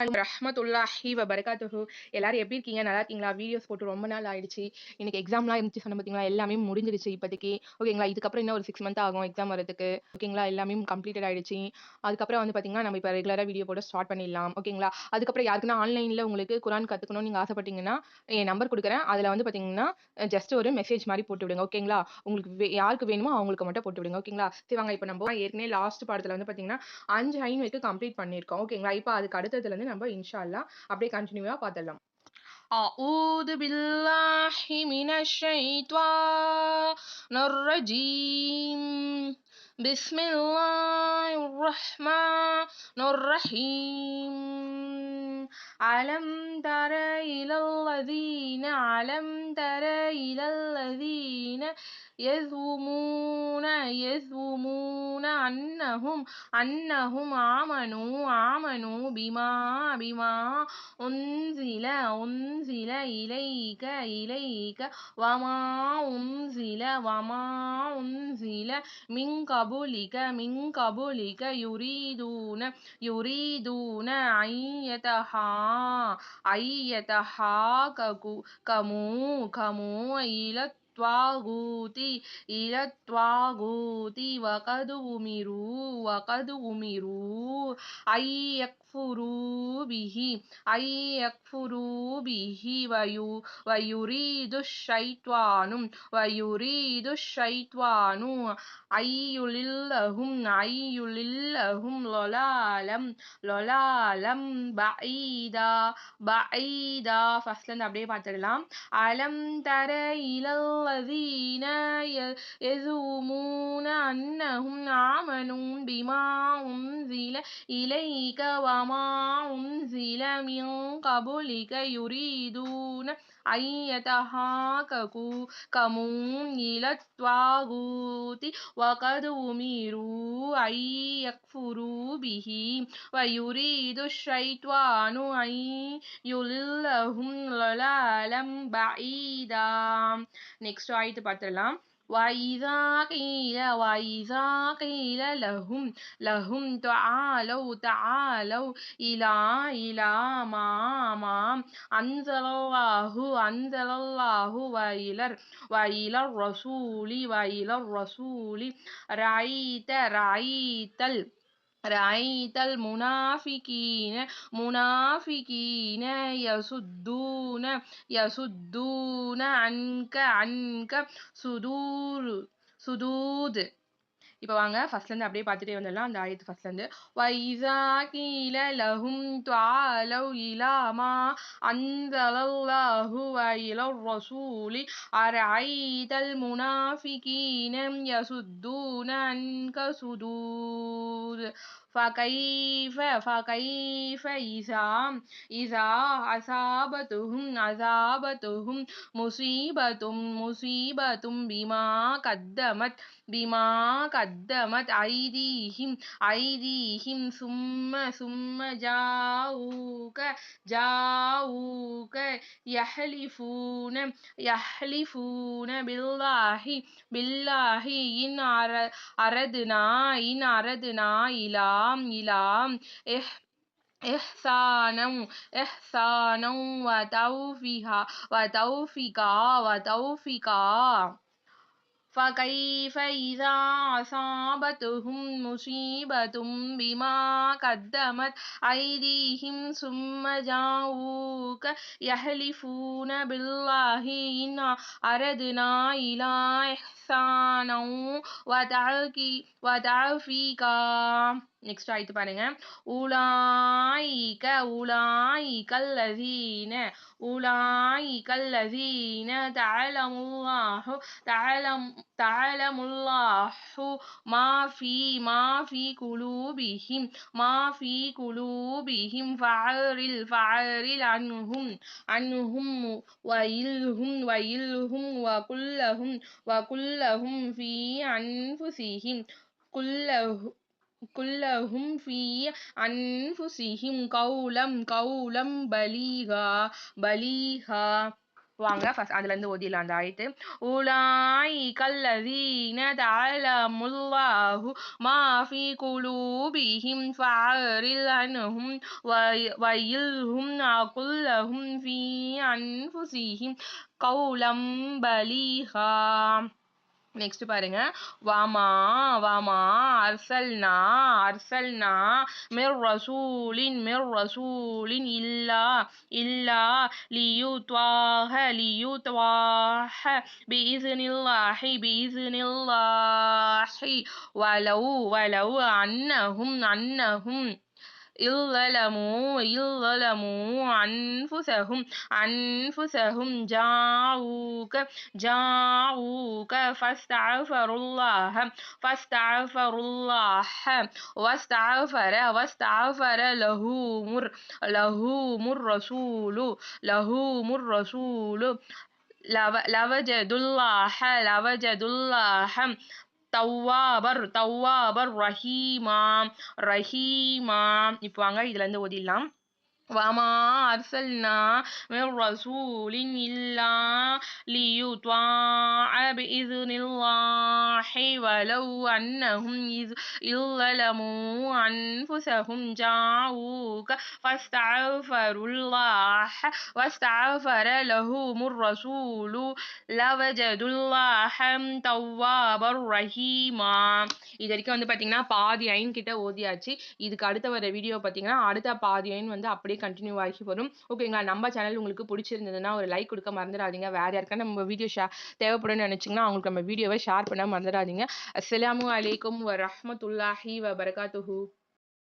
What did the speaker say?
ரஹமத்துல்லாஹி வ எல்லாரும் எப்படி இருக்கீங்க? நல்லா இருக்கீங்களா? வீடியோஸ் போட்டு ரொம்ப நாள் ஆயிடுச்சு. இன்னைக்கு எக்ஸாம்லாம் இருந்துச்சு சொன்ன பார்த்தீங்களா எல்லாமே முடிஞ்சிருச்சு இப்போதைக்கு. ஓகேங்களா இதுக்கப்புறம் இன்னும் ஒரு சிக்ஸ் மந்த் ஆகும் எக்ஸாம் வரதுக்கு ஓகேங்களா எல்லாமே கம்ப்ளீட்டட் ஆயிடுச்சு. அதுக்கப்புறம் வந்து பார்த்தீங்கன்னா நம்ம இப்போ ரெகுலராக வீடியோ போட ஸ்டார்ட் பண்ணிடலாம். ஓகேங்களா அதுக்கப்புறம் யாருக்குன்னா ஆன்லைனில் உங்களுக்கு குரான் கற்றுக்கணும்னு நீங்கள் ஆசைப்பட்டீங்கன்னா என் நம்பர் கொடுக்குறேன். அதில் வந்து பார்த்தீங்கன்னா ஜஸ்ட் ஒரு மெசேஜ் மாதிரி போட்டு விடுங்க. ஓகேங்களா உங்களுக்கு வே- யாருக்கு வேணுமோ அவங்களுக்கு மட்டும் போட்டு விடுங்க. ஓகேங்களா சரி வாங்க இப்போ நம்ம ஏற்கனவே லாஸ்ட் பாடத்தில் வந்து பார்த்தீங்கன்னா அஞ்சு ஐன் வரைக்கும் கம்ப்ளீட் பண்ணியிருக்கோம். ஓகேங்களா இப்போ அதுக்கு அடுத்ததுலேருந்து நம்ம இன்ஷா அல்லாஹ் அப்படியே கண்டினியூவா பார்த்துடலாம் أعوذ بالله من الشيطان الرجيم بسم الله الرحمن الرحيم ألم تر إلى الذين ألم تر إلى الذين يزعمون يزعمون أنهم أنهم آمنوا آمنوا بما بما أنزل أنزل إليك إليك وما أنزل وما أنزل من قبلك من قبلك يريدون يريدون أن يتحا أن يتحاكموا كموا كموا إلى الطاغوت إلى الطاغوت وقد أمروا وقد أمروا أن يكفروا به أن يكفروا به ويو ويريد الشيطان ويريد الشيطان أن يضلهم أن يضلهم ضلالا ضلالا بعيدا بعيدا ஃபர்ஸ்ட்ல இருந்து அப்படியே பார்த்துடலாம் அலம் தர الذين يزومون أنهم عملون بما أنزل إليك وما أنزل من قبلك يريدون أن كمون إلى الطاغوت وقد أمروا أن يكفروا به ويريد الشيطان أن يلهم ضلالا بعيدا. நெக்ஸ்ட் ஆயிட்டு பார்த்துடலாம் وإذا قيل وإذا قيل لهم لهم تعالوا تعالوا إلى إلى ما ما أنزل الله أنزل الله وإلى وإلى الرسول وإلى الرسول رأيت رأيت റൈതൽ മുനാഫിക്കീന മുനാഫിക്കീന യസുദ്ദൂന യസുദ്ദൂന അൻക അൻക സുദൂർ സുദൂദ്. இப்போ வாங்க ஃபர்ஸ்ட்லேருந்து அப்படியே பார்த்துட்டே வந்துடலாம். அந்த ஆயத்து ஃபர்ஸ்ட்லேருந்து வைசா கீல லஹும் துஆலவ் இலாமா மா அன்ஸலல்லாஹு வ ரசூலி அரைதல் முனாஃபிகீனம் யசுத்தூன அன்க சுதூர். ஃபகைஃப ஃபகைஃப இசா இசா அசாபத்துஹும் அசாபத்துஹும் முசீபத்தும் முசீபத்தும் பிமா கத்தமத் பிமா கத்தமத் ஐதீஹிம் ஐதீஹிம் சும்ம சும்ம ஜாஊக ஜாஊக யஹ்லிஃபூன யஹ்லிஃபூன பில்லாஹி பில்லாஹி இன் அர அரதுனா இன் அரதுனா இலா إلى إح إحسانا إحسانا وتوفيقا وتوفيقا وتوفيقا فكيف إذا أصابتهم مصيبة بما قدمت أيديهم ثم جاءوك يحلفون بالله إن أردنا إلى நெக்ஸ்ட் ஆயிட்டு பாருங்க. உலாயிக உலாயிகல்லதீன உலாயிகல்லதீன தலமுல்லாஹு தலம் தலமுல்லாஹு மாஃபி மாஃபி குலூபிஹிம் மாஃபி குலூபிஹிம் ஃபஅரில் ஃபஅரில் அன்ஹும் அன்ஹும் வயில்ஹும் வயில்ஹும் வகுல்லஹும் வகுல்ல குல்லஹும் ஃபீ அன்ஃபுசிஹிம் குல்லஹு குல்லஹும் ஃபீ அன்ஃபுசிஹிம் கௌலம் கௌலம் பலீகா பலீகா. வாங்க ஃபஸ்ட் அதுலேருந்து ஓதிடலாம் அந்த ஆயிட்டு உலாய் கல்லதீன தலமுல்லாஹு மாஃபி குலூபிஹிம் ஃபாரில் அனுஹும் வயில்ஹும் அகுல்லஹும் ஃபீ அன்ஃபுசிஹிம் கௌலம் பலீஹா நெக்ஸ்ட் பாருங்க. வாமா வாமா அர்சல்னா அர்சல்னா மிர் ரசூலின் மிர் ரசூலின் இல்லா இல்லா லியு துவாஹ லியு துவாஹ பீசுனில்லாஹி பீசுனில்லாஹி வலவு வலவு அன்னஹும் அன்னஹும். إظلموا إظلموا أنفسهم أنفسهم جاءوك جاءوك فاستغفروا الله فاستغفروا الله واستغفر واستغفر لهم الر- لهم الرسول لهم الرسول لو- لوجدوا الله لوجدوا الله தவ்வாபர் தவ்வாபர் ரஹீமா ரஹீமா இப்போ வாங்க இதுல இருந்து ஓதிடலாம். وما أرسلنا من رسول إلا ليطاع بإذن الله ولو أنهم إذ إذ ظلموا أنفسهم جاءوك فاستغفروا الله واستغفر لهم الرسول لوجدوا الله توابا رحيما இது வரைக்கும் வந்து பாத்தீங்கன்னா பாதி ஐன் கிட்ட ஓதியாச்சு இதுக்கு அடுத்த வர வீடியோ பாத்தீங்கன்னா அடுத்த பாதி ஐன் வந்து அப்படியே கண்டினியூ ஆகி வரும். ஓகேங்களா நம்ம சேனல் உங்களுக்கு பிடிச்சிருந்ததுன்னா ஒரு லைக் கொடுக்க மறந்துடாதீங்க. வேற யாருக்கா நம்ம வீடியோ ஷே தேவைப்படும்னு நினைச்சீங்கன்னா அவங்களுக்கு நம்ம வீடியோவை ஷேர் பண்ண மறந்துடாதீங்க. அஸ்லாம் அலைக்கும் வரமத்துல்லாஹி வபரகாத்துஹு.